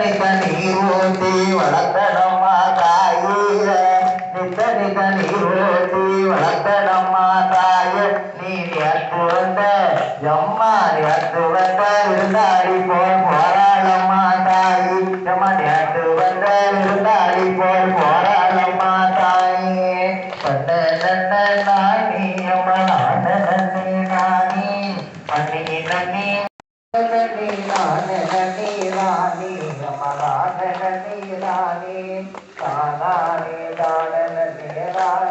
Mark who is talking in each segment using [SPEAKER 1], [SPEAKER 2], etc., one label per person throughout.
[SPEAKER 1] நித்த நீரூட்டி வளர்த்தனம்மா தாயிர நித்த நித்த நீரூட்டி வளர்த்தனம்மா தாய நீ நேற்று எம்மா நேற்று வந்த இருந்தாடி போல் போராளம்மா தாயி எம்மா இருந்தாடி போல் நன்னி ராணி தானானே தான நன்னி ராண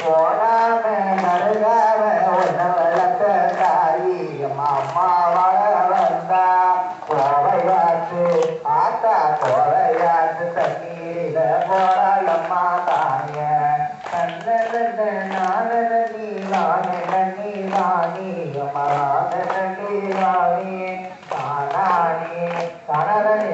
[SPEAKER 1] போனாம மருகாம ஒன்ன வளர்த்த அம்மா கோவையாச்சு ஆத்தா கோவையா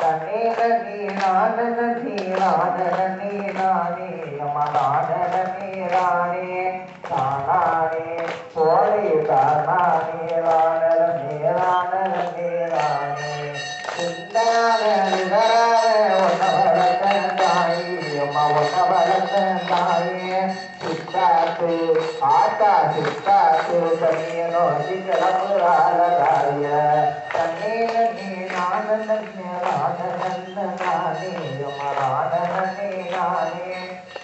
[SPEAKER 1] தண்ணீர நீ நானன நீ நானன நீ தானானே போலே தானானே ராணன நீ ராணன சிந்தான நிகரான ஒன்ன வளர்த்த தாயி அம்மா தாயே சித்தாத்து ஆத்தா சித்தாத்து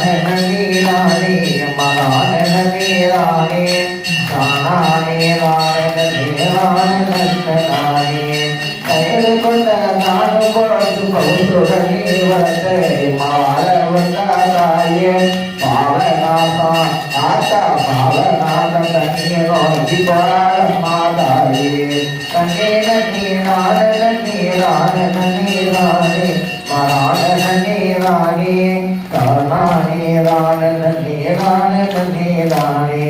[SPEAKER 1] ராணன நீ ராணே மராணன நீ கொண்ட நாடு கொடுத்து பௌசுடனே வளர்த்த மாவள வந்தாயே ஆத்தா பாவநாத போராட மாதாயே. நீரான மராண நீரானே காணா நீரான நீரான நீரானே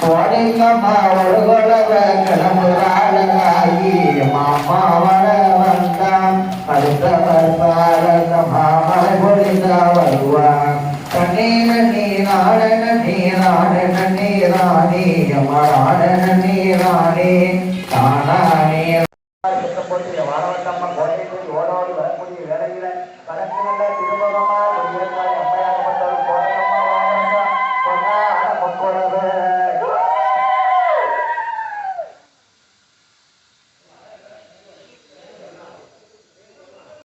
[SPEAKER 1] கோடைக்கம்மா ஒழுகொழவ கிளம்புறாளாயி மாமா வந்தான் அடுத்த வருவார மாமலை பொழிந்தா வருவான் கண்ணீர நீரான நீரான தானானே போட்டு Gracias.